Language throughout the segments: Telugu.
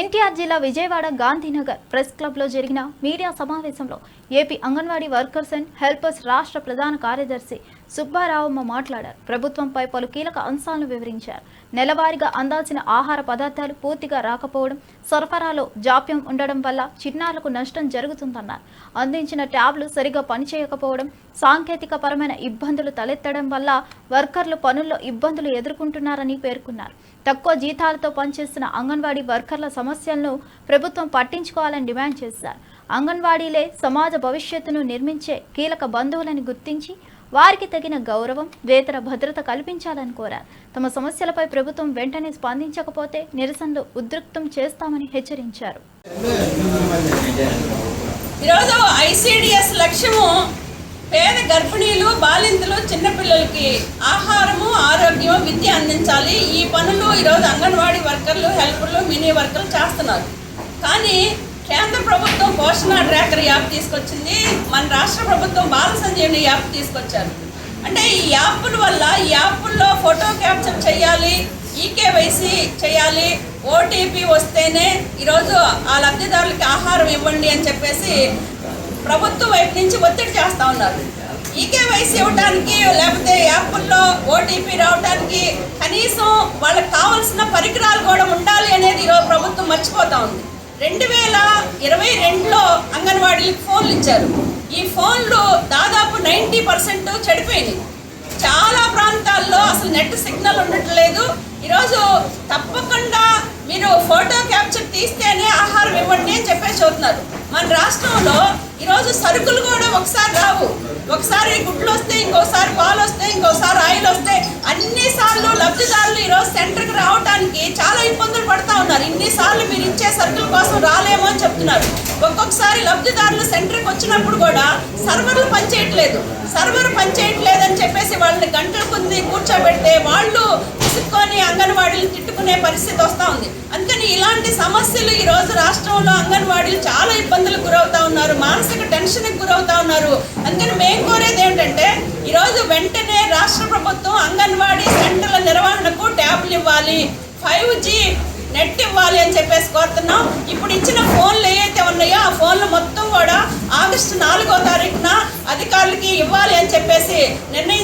ఎన్టీఆర్ జిల్లా విజయవాడ గాంధీనగర్ ప్రెస్ క్లబ్లో జరిగిన మీడియా సమావేశంలో AP anganwadi workers and helpers రాష్ట్ర ప్రధాన కార్యదర్శి సుబ్బారావమ్మ మాట్లాడారు. ప్రభుత్వంపై పలు కీలక అంశాలను వివరించారు. నెలవారీగా అందాల్సిన ఆహార పదార్థాలు పూర్తిగా రాకపోవడం సరఫరాలో జాప్యం ఉండడం వల్ల చిన్నారులకు నష్టం జరుగుతుందన్నారు. అందించిన ట్యాబ్లు సరిగా పనిచేయకపోవడం సాంకేతిక పరమైన ఇబ్బందులు తలెత్తడం వల్ల వర్కర్లు పనుల్లో ఇబ్బందులు ఎదుర్కొంటున్నారని పేర్కొన్నారు. తక్కువ జీతాలతో పనిచేస్తున్న అంగన్వాడీ వర్కర్ల సమస్యలను ప్రభుత్వం పట్టించుకోవాలని డిమాండ్ చేశారు. అంగన్వాడీలే సమాజ భవిష్యత్తును నిర్మించే కీలక బంధువులని గుర్తించి వారికి తగిన గౌరవం వేతన భద్రత కల్పించాలని కోరారు. తమ సమస్యలపై ప్రభుత్వం వెంటనే స్పందించకపోతే నిరసనలు ఉద్రిక్తం చేస్తామని హెచ్చరించారు. ఈరోజు ఐసీడిఎస్ లక్ష్యము పేద గర్భిణీలు బాలింతలు చిన్నపిల్లలకి ఆహారము ఆరోగ్యం విద్య అందించాలి. ఈ పనులు ఈరోజు అంగన్వాడీ వర్కర్లు హెల్పర్లు మినీ వర్కర్లు చేస్తున్నారు. కానీ కేంద్ర ప్రభుత్వం పోషణ ట్రాకర్ యాప్ తీసుకొచ్చింది. మన రాష్ట్ర ప్రభుత్వం బాల సంజీవని యాప్ తీసుకొచ్చారు. అంటే ఈ యాప్ల వల్ల ఈ యాప్ల్లో ఫోటో క్యాప్చర్ చేయాలి ఈకేవైసీ చేయాలి ఓటీపీ వస్తేనే ఈరోజు ఆ లబ్ధిదారులకి ఆహారం ఇవ్వండి అని చెప్పేసి ప్రభుత్వం వైపు నుంచి ఒత్తిడి చేస్తూ ఉన్నారు. ఈకేవైసీ ఇవ్వడానికి లేకపోతే యాప్ల్లో ఓటీపీ రావడానికి కనీసం వాళ్ళకి కావాల్సిన పరికరాలు కూడా ఉండాలి అనేది ఈరోజు ప్రభుత్వం మర్చిపోతూ ఉంది. రెండు వేల ఇరవై రెండులో అంగన్వాడీలకు ఫోన్లు ఇచ్చారు. ఈ ఫోన్లు దాదాపు నైంటీ పర్సెంట్ చెడిపోయినాయి. చాలా ప్రాంతాల్లో అసలు నెట్ సిగ్నల్ ఉండట్లేదు. ఈరోజు తప్పకుండా మీరు ఫోటో క్యాప్చర్ తీస్తేనే ఆహారం ఇవ్వండి అని చెప్పేసి చూస్తున్నారు మన రాష్ట్రంలో ఈరోజు సరుకులు కూడా ఒకసారి రావు. ఒకసారి గుడ్లు వస్తే ఇంకోసారి పాలు వస్తే ఇంకోసారి ఆయిల్ వస్తే అన్నిసార్లు లబ్ధిదారులు ఈరోజు సెంటర్కి రావడానికి చాలా ఇబ్బందులు పడతా ఉన్నారు. ఇన్నిసార్లు మీరు ఇచ్చే సరుకుల కోసం రాలేమో అని చెప్తున్నారు. ఒక్కొక్కసారి లబ్ధిదారులు సెంటర్కి వచ్చినప్పుడు కూడా సర్వర్లు పనిచేయట్లేదు. సర్వర్ పనిచేయట్లేదు అని చెప్పేసి వాళ్ళని గంటల కొద్ది కూర్చోబెడితే వాళ్ళు విసుక్కొని అంగన్వాడీలు తిట్టుకునే పరిస్థితి వస్తూ ఉంది. అందుకని ఇలాంటి సమస్యలు ఈరోజు రాష్ట్రంలో అంగన్వాడీలు చాలా ఇబ్బందులకు గురవుతా ఉన్నారు. మానసిక టెన్షన్కి గురవుతా ఉన్నారు. అందుకని మేము కోరేది ఏంటంటే ఈరోజు వెంటనే రాష్ట్ర ప్రభుత్వం అంగన్వాడీ సెంటర్ల నిర్వహణకు ట్యాబ్లు ఇవ్వాలి. ఫైవ్ జీ నెట్ ఇవ్వాలి అని చెప్పేసి కోరుతున్నాం. ఇప్పుడు ఇచ్చిన ఫోన్లు ఏవైతే ఉన్నాయో ఆ ఫోన్లు మొత్తం కూడా ఆగస్టు నాలుగో తారీఖున అధికారులకి ఇవ్వాలి అని చెప్పేసి నిర్ణయం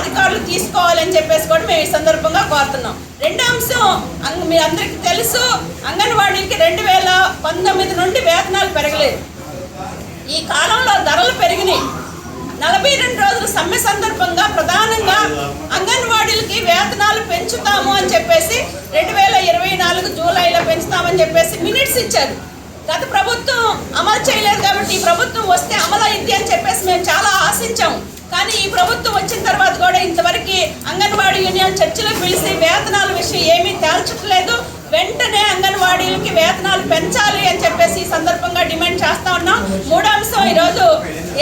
అధికారులు తీసుకోవాలని చెప్పేసి కూడా మేము ఈ సందర్భంగా కోరుతున్నాం. రెండో అంశం మీ అందరికీ తెలుసు అంగన్వాడీకి రెండు వేల పంతొమ్మిది నుండి వేతనాలు పెరగలేదు. ఈ కాలంలో ధరలు పెరిగినాయి. నలభై రెండు రోజుల సమ్మె సందర్భంగా ప్రధానంగా అంగన్వాడీలకి వేతనాలు పెంచుతాము అని చెప్పేసి రెండు వేల ఇరవై నాలుగు జూలైలో పెంచుతామని చెప్పేసి మినిట్స్ ఇచ్చారు. గత ప్రభుత్వం అమలు చేయలేదు కాబట్టి ఈ ప్రభుత్వం వస్తే అమలు అయింది అని చెప్పేసి మేము చాలా ఆశించాము. కానీ ఈ ప్రభుత్వం వచ్చిన తర్వాత కూడా ఇంతవరకు అంగన్వాడీ యూనియన్ చర్చలు పిలిచి వేతనాల విషయం ఏమీ తేల్చట్లేదు. వెంటనే అంగన్వాడీలకి వేతనాలు పెంచాలి అని చెప్పేసి ఈ సందర్భంగా డిమాండ్ చేస్తా ఉన్నాం. మూడో అంశం ఈరోజు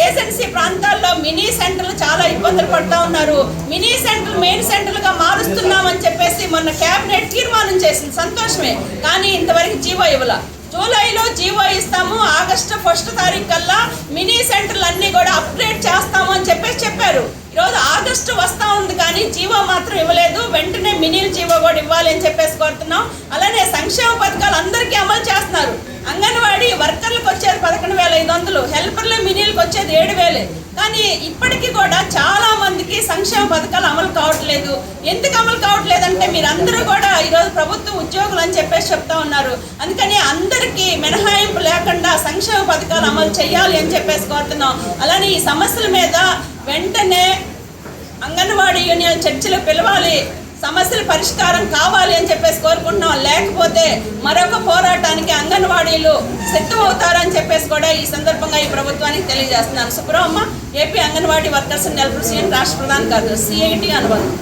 ఏజెన్సీ ప్రాంతాల్లో మినీ సెంటర్లు చాలా ఇబ్బందులు పడతా ఉన్నారు. మినీ సెంటర్ మెయిన్ సెంటర్లుగా మారుస్తున్నామని చెప్పేసి మొన్న కేబినెట్ తీర్మానం చేసింది. సంతోషమే. కానీ ఇంతవరకు జీవో ఇవ్వాల. జూలైలో జీవో ఇస్తాము. ఆగస్టు ఫస్ట్ తారీఖు కల్లా మినీ సెంటర్లు అన్నీ కూడా అప్గ్రేడ్ చేస్తాం అని చెప్పేసి చెప్పారు ఈరోజు ఆగస్టు వస్తా ఉంది కానీ జీవో మాత్రం ఇవ్వలేదు. వెంటనే మినీల్ జీవో కూడా ఇవ్వాలి అని చెప్పేసి కోరుతున్నాం. అలానే సంక్షేమ పథకాలు అందరికీ అమలు చేస్తున్నారు. అంగన్వాడీ వర్కర్లకు వచ్చేది పదకొండు వేల ఐదు వందలు. హెల్పర్లు మినీలకు వచ్చేది ఏడు వేలే. కానీ ఇప్పటికీ కూడా చాలా మందికి సంక్షేమ పథకాలు అమలు కావట్లేదు. ఎందుకు అమలు కావట్లేదు అంటే మీరందరూ కూడా ఈరోజు ప్రభుత్వ ఉద్యోగులు అని చెప్పేసి చెప్తా ఉన్నారు. అందుకని అందరికీ మినహాయింపు లేకుండా సంక్షేమ పథకాలు అమలు చేయాలి అని చెప్పేసి కోరుతున్నాం. అలానే ఈ సమస్యల మీద వెంటనే అంగన్వాడీ యూనియన్ చర్చలు పిలవాలి సమస్యల పరిష్కారం కావాలి అని చెప్పేసి కోరుకుంటున్నాం. లేకపోతే మరొక పోరాటానికి అంగన్వాడీలు సిద్ధమవుతారని చెప్పేసి కూడా ఈ సందర్భంగా ఈ ప్రభుత్వానికి తెలియజేస్తున్నాను. Subrahma AP anganwadi workers and helpers union రాష్ట్ర ప్రధాన కార్యదర్శి సిఐటి అనుబంధం.